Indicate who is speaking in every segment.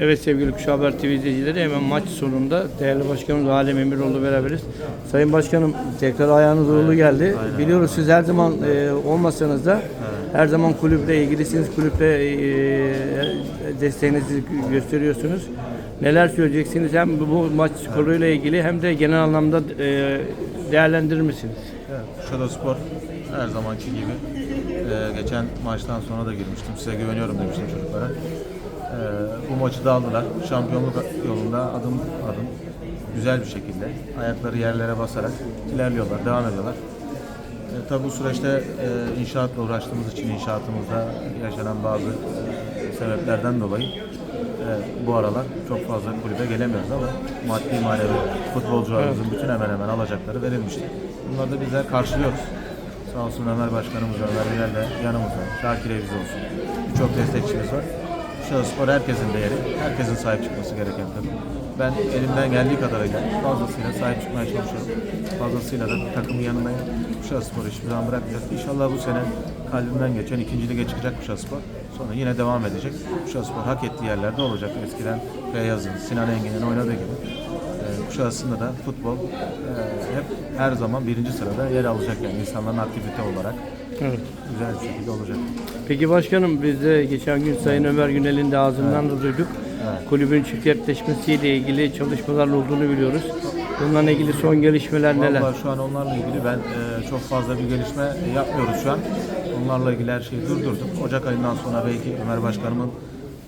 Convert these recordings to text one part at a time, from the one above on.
Speaker 1: Evet sevgili Kuşa Haber TV izleyicileri hemen maç sonunda değerli başkanımız Alem Emiroğlu beraberiz. Sayın Başkanım tekrar ayağınız uğurlu geldi. Biliyoruz siz her zaman e, olmasanız da her zaman kulüple ilgilisiniz. Kulüple e, desteğinizi gösteriyorsunuz. Neler söyleyeceksiniz hem bu maç skoruyla ilgili hem de genel anlamda e, değerlendirir misiniz?
Speaker 2: Evet, Shadow Spor her zamanki gibi e, geçen maçtan sonra da girmiştim. Size güveniyorum demiştim çocuklara. E, bu maçı da aldılar. Şampiyonluk yolunda adım adım güzel bir şekilde ayakları yerlere basarak ilerliyorlar, devam ediyorlar. E, tabii bu süreçte e, inşaatla uğraştığımız için inşaatımızda yaşanan bazı e, sebeplerden dolayı e, bu aralar çok fazla kulübe gelemiyoruz ama maddi manevi futbolcularımızın bütün hemen hemen alacakları verilmişti. Bunları da bizler karşılıyoruz. Sağ olsun Ömer Başkanımız Ömer Bilal de yanımızda. Şakir Eviz olsun. Birçok destekçimiz var. Şahıspor herkesin değeri, herkesin sahip çıkması gereken takım. Ben elimden geldiği kadarıyla fazlasıyla sahip çıkmaya çalışıyorum. Fazlasıyla da takımın yanındayım. Kuşaspor'u hiçbir zaman bırakmayacağız. İnşallah bu sene kalbimden geçen ikinci lige çıkacak Kuşaspor. Sonra yine devam edecek. Kuşaspor hak ettiği yerlerde olacak. Eskiden Feyyaz'ın, Sinan Engin'in oynadığı gibi. Kuşadası'nda da futbol e, hep her zaman birinci sırada yer alacak yani insanların aktivite olarak
Speaker 1: Evet.
Speaker 2: güzel bir şekilde olacak.
Speaker 1: Peki başkanım biz de geçen gün Sayın Ömer Günel'in de ağzından da duyduk.
Speaker 2: Evet.
Speaker 1: Kulübün şirketleşmesiyle ilgili çalışmalar olduğunu biliyoruz. Bununla ilgili son gelişmeler neler?
Speaker 2: Vallahi şu an onlarla ilgili ben e, çok fazla bir gelişme yapmıyoruz şu an. Onlarla ilgili her şeyi durdurduk. Ocak ayından sonra belki Ömer Başkanımın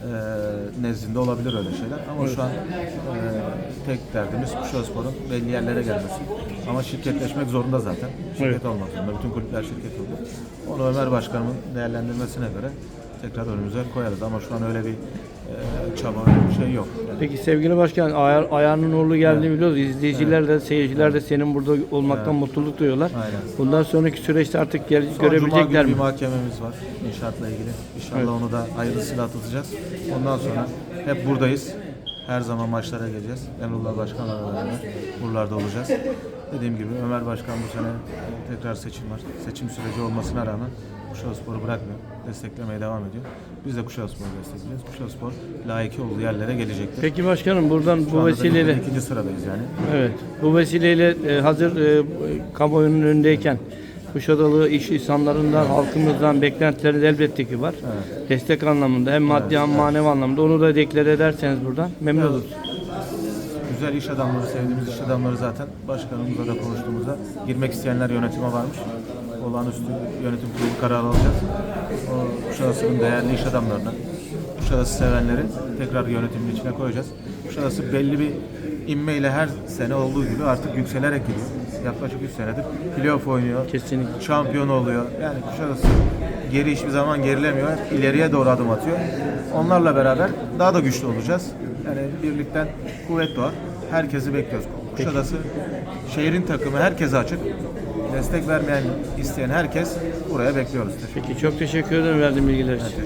Speaker 2: e, nezdinde olabilir öyle şeyler. Ama şu an e, tek derdimiz Kuşadspor'un belli yerlere gelmesi. Ama şirketleşmek zorunda zaten. Şirket
Speaker 1: Evet.
Speaker 2: olmak zorunda. Bütün kulüpler şirket oldu. Onu Ömer Başkanımın değerlendirmesine göre tekrar önümüze koyarız. Ama şu an öyle bir e, çaba, öyle bir şey yok. Yani
Speaker 1: Peki sevgili başkan ayar, ayağının uğurlu geldiğini biliyoruz. İzleyiciler de seyirciler de senin burada olmaktan mutluluk duyuyorlar.
Speaker 2: Aynen.
Speaker 1: Bundan sonraki süreçte artık gel-
Speaker 2: Son
Speaker 1: görebilecekler mi?
Speaker 2: bir mahkememiz var inşaatla ilgili. İnşallah onu da hayırlısıyla atlatacağız. Ondan sonra hep buradayız. Her zaman maçlara geleceğiz. Emrullah Başkan'la beraber buralarda olacağız. Dediğim gibi Ömer Başkan bu sene tekrar seçim var. Seçim süreci olmasına rağmen Kuşadasspor'u bırakmıyor. Desteklemeye devam ediyor. Biz de Kuşadasspor'u destekleyeceğiz. Kuşadaspor layıkı olduğu yerlere gelecektir.
Speaker 1: Peki başkanım buradan
Speaker 2: Şu
Speaker 1: bu vesileyle
Speaker 2: ikinci sıradayız yani.
Speaker 1: evet bu vesileyle e, hazır e, kamuoyunun önündeyken Kuşadalı iş insanlarından, halkımızdan beklentileri elbette ki var. Destek anlamında hem maddi hem manevi anlamda onu da deklare ederseniz buradan memnun oluruz.
Speaker 2: Güzel iş adamları, sevdiğimiz iş adamları zaten başkanımızla da konuştuğumuzda girmek isteyenler yönetime varmış. Olağanüstü yönetim kurulu kararı alacağız. O Kuşadası'nın değerli iş adamlarını, Kuşadası sevenleri tekrar yönetimin içine koyacağız. Kuşadası belli bir inmeyle her sene olduğu gibi artık yükselerek gidiyor. Yaklaşık 3 senedir playoff oynuyor.
Speaker 1: Kesinlikle.
Speaker 2: Şampiyon oluyor. Yani Kuşadası geri hiçbir zaman gerilemiyor. Hep ileriye doğru adım atıyor. Onlarla beraber daha da güçlü olacağız. Yani birlikten kuvvet doğar. Herkesi bekliyoruz. Kuşadası şehrin takımı herkese açık. Destek vermeyen, isteyen herkes buraya bekliyoruz. Teşekkür
Speaker 1: Peki çok teşekkür ederim verdiğin bilgiler için.